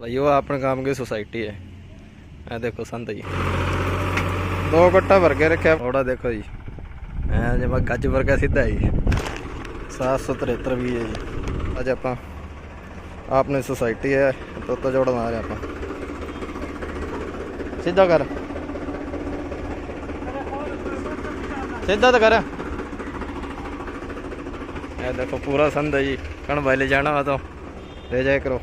ਭਾਈ, ਉਹ ਆਪਣੇ ਕੰਮ ਦੀ ਸੁਸਾਇਟੀ ਹੈ? ਇਹ ਦੇਖੋ ਸੰਤ ਜੀ। ਦੋ ਗੱਟਾ ਵਰਗੇ ਰੱਖਿਆ। ਥੋੜਾ ਦੇਖੋ ਜੀ। ਐ ਜਿਵੇਂ ਗੱਜ ਵਰਗਾ ਸਿੱਧਾ ਹੈ ਜੀ। 773 ਵੀ ਹੈ ਜੀ। ਅੱਜ ਆਪਾਂ ਆਪਣੀ ਸੋਸਾਇਟੀ ਹੈ, ਤੋਤਾ ਜੋੜਨ ਆ ਰਹੇ ਆਪਾਂ। ਸਿੱਧਾ ਕਰ। ਸਿੱਧਾ ਤਾਂ ਕਰ। ਇਹ ਦੇਖੋ ਪੂਰਾ ਸੰਦ ਹੈ ਜੀ। ਕਣ ਵਾਲੇ ਜਾਣਾ ਵਾ ਤਾਂ। ਲੈ ਜਾਇਆ ਕਰੋ।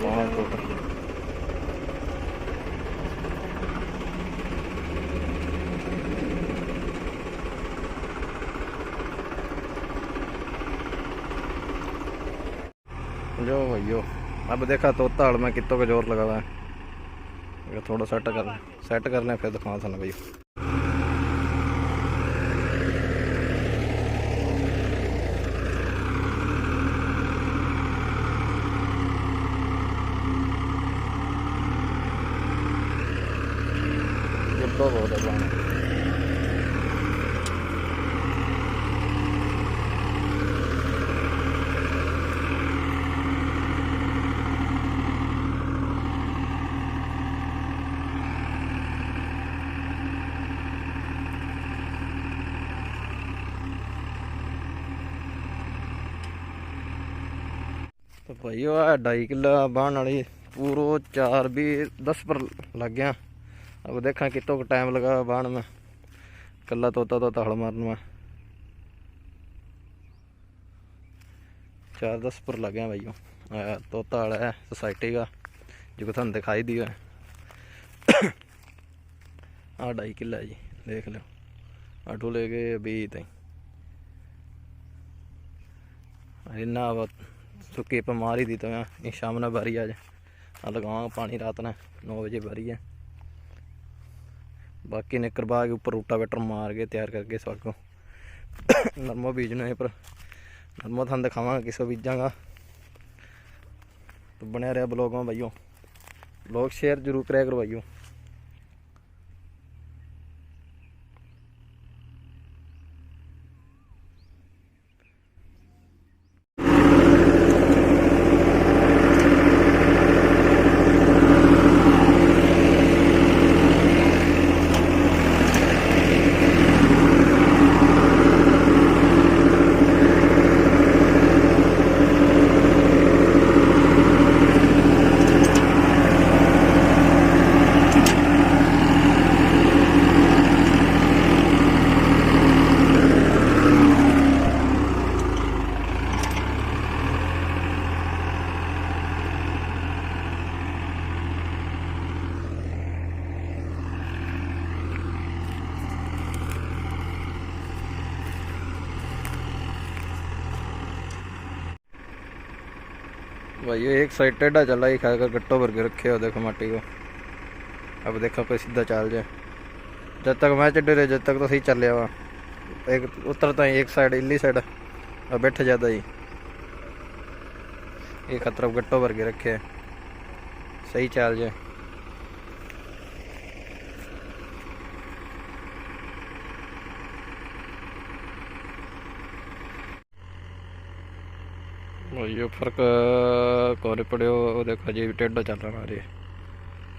वहाँ तो जो भैयो अब देखा तोता हड़ में कितों का ज़ोर लगा हुआ है थोड़ा सेट कर सेट कर लें, फिर दिखा था भाई। भैया ਭਾਈ ਉਹ ਆ ਢਾਈ ਕਿੱਲਾ ਬਾਣ ਵਾਲੀ ਪੂਰੋ 4 ਵੀ 10 ਪਰ ਲੱਗ ਗਿਆ। अब देखा कितो का टाइम लगा बाण में। कल्ला तोता तोता हड़ मारने में। चार दस पर लग गया भाइयों। तोता हड़ा है सोसाइटी का, जो कि थानू दिखाई दिया है। आ ढाई किला जी, देख लो। आटू ले गए, अभी तई। इन्ना अब सुक्की पर मार दी तो मैं। शाम ने बारी आज। लगावांगा पानी रात ने, नौ बजे बारी है। ਬਾਕੀ ਨੇ ਕਰਵਾ ਕੇ ਉੱਪਰ ਰੂਟਾ ਵੈਟਰ ਮਾਰ ਕੇ ਤਿਆਰ ਕਰਕੇ ਸਾਗੋਂ ਨਰਮਾ ਬੀਜਣਾ ਹੈ ਪਰ ਨਰਮਾ ਤੁਹਾਨੂੰ ਦਿਖਾਵਾਂਗਾ ਕਿਸੋ ਬੀਜਾਂਗਾ। ਤਾਂ ਬਣਿਆ ਰਿਹਾ ਬਲੌਗਾਂ ਭਾਈਓ ਬਲੌਗ ਸ਼ੇਅਰ ਜ਼ਰੂਰ ਕਰਿਆ ਕਰੋ ਕਰਵਾਈਓ भाई ये एक साइड टेढ़ा चला ही खाकर गट्टो भर के रखे हो देखो माटी को अब देखो कोई सीधा चाल जाए जब तक मैं चढ़े रहे जब तक तो सही चल रहा वा एक उतरता ही एक साइड इली साइड अब बैठ जाता ही एक तरफ गट्टो भर के रखे है सही चाल जाए ये फ़र्क कोरे पड़े हो देखो जी टेढ़ा चल रहा है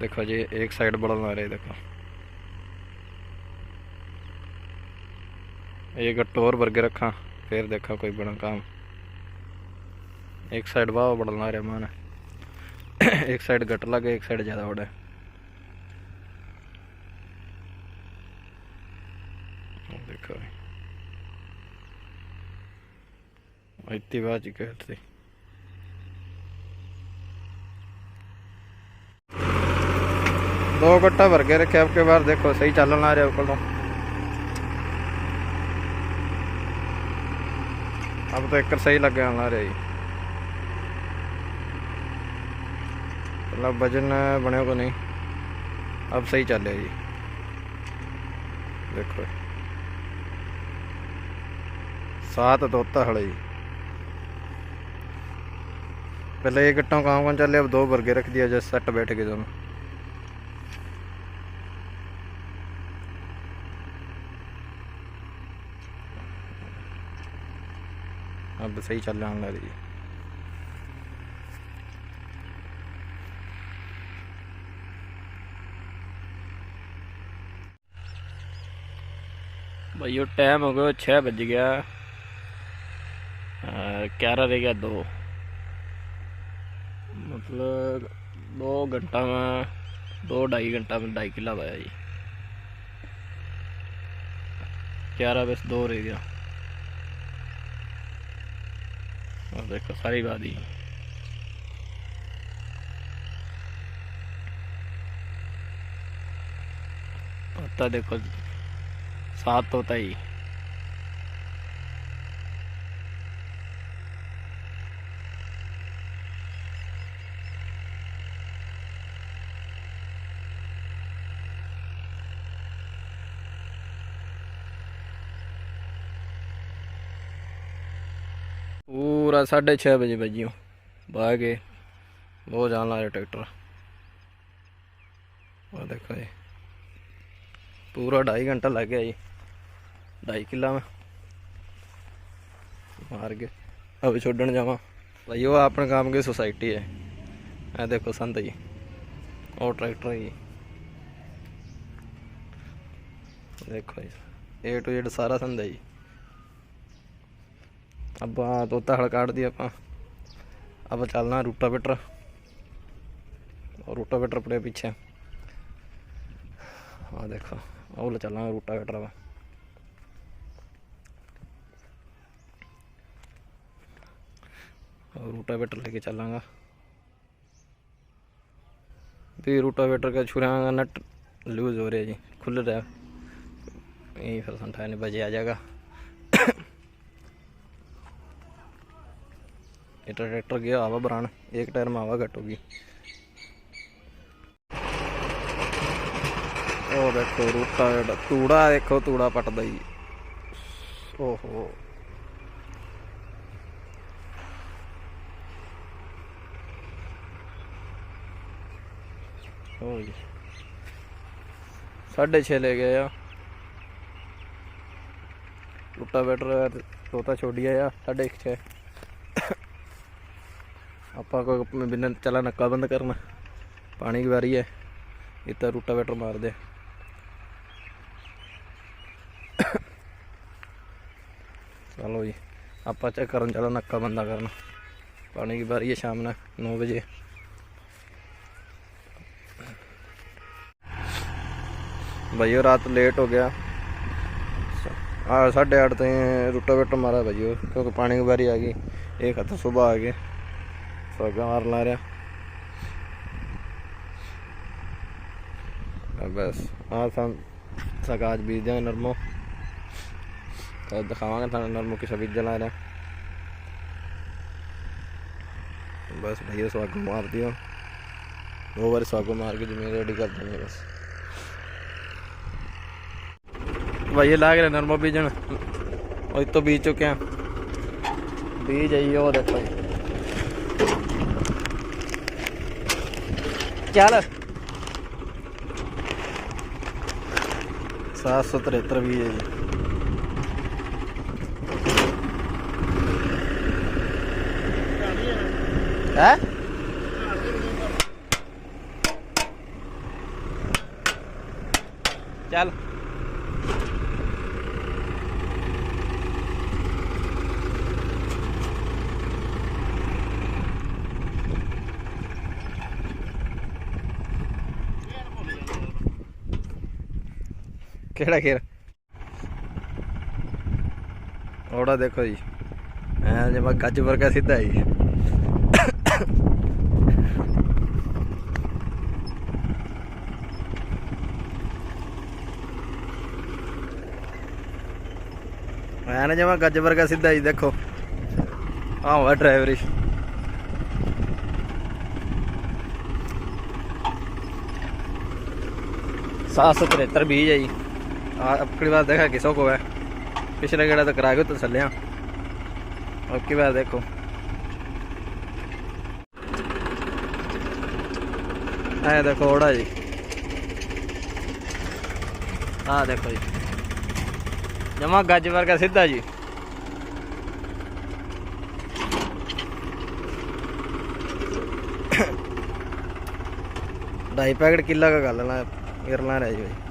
देखो जी, एक साइड बढ़न आ देखो। ये गट्टो और रखा, फिर देखा कोई बड़ा काम। एक साइड वाह बढ़न आ रहा मान। एक साइड गट लगे, एक साइड ज़्यादा बड़ा। है देखो इतनी बात ही कहते दो गट्टा भर के रखे आपके बार देखो सही चलन आ रहा है ऊपर अब तो एक सही लग गया आ रहा जी मतलब वजन बने को नहीं अब सही चल रहा जी देखो सात तोता हड़े जी पहले एक गट्टा काम काम चले, अब दो बर्गे रख दिया, जैसे सेट बैठ गए दोनों। अब सही चल रहा है जी भाई टाइम हो गया छः बज गया। ग्यारह रह गया दो। मतलब दो घंटा में दो ढाई घंटा में ढाई किला पाया जी ग्यारह बस दो रह गया और देखो सारी ही होता देखो सात होता ही पूरा साढ़े छः बजे बजी भाइयों बह के बहुत जान ला ट्रैक्टर। और देखो जी। पूरा ढाई घंटा लग गया जी। ढाई किला में। मार के अब छोड़न जावा। भाई, वो अपने काम की सोसाइटी है। मैं देखो संत जी। और ट्रैक्टर जी देखो जी। ए टू एड सारा संत है जी। ਆਪਾਂ ਤੋਤਾ ਹਲ ਕੱਢ ਦੀ ਆਪਾਂ ਆਪਾਂ ਚੱਲਣਾ ਰੂਟਾਵੇਟਰ और रूटावेटर पड़े पीछे हाँ देखो और चलना रूटावेटर अब और रूटावेटर लेके चलांगा भी रूटावेटर का छुरांगा नट लूज हो रहा है जी खुल रहा है यही फिर संठाने बजे आ जाएगा ये तो ट्रैक्टर गया हवा बनान एक टायर में हवा घट होगी ਉਹ ਦੇਖੋ ਰੂਟਾ ਜਿਹੜਾ ਤੂੜਾ ਦੇਖੋ ਤੂੜਾ ਪਟਦਾ ਜੀ ਓਹੋ ਹੋ ਜੀ ਸਾਢੇ ਛੇ ਲੈ ਗਏ ਆ ਰੂਟਾ ਬੈਟਰ ਤੋਤਾ ਛੋੜਿਆ ਆ ਸਾਢੇ ਇੱਕ ਛੇ ਆਪਾਂ ਕੋਈ ਬਿਨਾਂ ਚਲਾ ਨੱਕਾ ਬੰਦ ਕਰਨਾ। ਪਾਣੀ ਦੀ ਵਾਰੀ ਹੈ। ਇਹ ਤਾਂ ਰੂਟਾਵੇਟਰ ਮਾਰਦੇ ਚਲੋ ਜੀ, ਆਪਾਂ ਚੈੱਕ ਕਰਨ ਚਲਾ ਨੱਕਾ ਬੰਦਾ ਕਰਨਾ। ਪਾਣੀ ਦੀ ਵਾਰੀ ਹੈ ਸ਼ਾਮ ਨੂੰ 9 ਵਜੇ। ਭਾਈਓ ਰਾਤ ਲੇਟ ਹੋ ਗਿਆ। ਆ 8:30 ਤੇ ਰੂਟਾਵੇਟਰ ਮਾਰਾ ਉਹ, ਕਿਉਂਕਿ ਪਾਣੀ ਦੀ ਵਾਰੀ ਆ ਗਈ। ਇਹ ਖਤਮ ਸਵੇਰ ਆ ਗਏ। Sagarlara. ਬਸ ਆ ਤਾਂ ਸਗਾਜ ਬੀਜਦੇ ਹਾਂ ਨਰਮੋ ਤਾਂ ਦਿਖਾਵਾਂਗੇ ਤੁਹਾਨੂੰ ਨਰਮੋ ਕਿਸ ਬੀਜ ਜਲਾ ਰਿਹਾ ਬਸ ਭਈਆ ਸਵਾਗੋ ਮਾਰ ਦਿਓ ਦੋ ਵਾਰ ਸਵਾਗੋ ਮਾਰ ਕੇ ਜ਼ਮੀਨ ਰੈਡੀ ਕਰ ਦਿੰਦੇ ਬਸ ਭਈਆ ਲਾਗ ਰਿਹਾ ਨਰਮੋ ਬੀਜਣ ਉਹ ਤੋਂ ਬੀਜ ਚੁੱਕਿਆ ਬੀਜ ਆਈ ਉਹ ਦੇਖੋ क्या हाल सात सौ तिहत्तर भी है जी। है? चल ਜਿਹੜਾ ਖੇਰ? ਉਹੜਾ ਦੇਖੋ ਜੀ। ਐ ਜਿਵੇਂ ਗੱਜ ਵਰਗਾ ਸਿੱਧਾ ਹੀ ਮੈਂ ਨਾ ਜਮਾ ਗੱਜ ਵਰਗਾ ਸਿੱਧਾ ਹੀ ਦੇਖੋ। ਆਹ ਵਾ ਡਰਾਈਵਰ ਸਾਸ 73 ਬੀਜ ਹੈ ਜੀ। हाँ, अपनी बार देखा किसों को है। पिछले गेड़ा तो करा गए तो चलिया और बार देखो। है देखो ओड़ा जी। हाँ देखो जी। जमा गज वर्ग सीधा जी। ढाई पैकेट किला का गालना इरला रह जी भाई।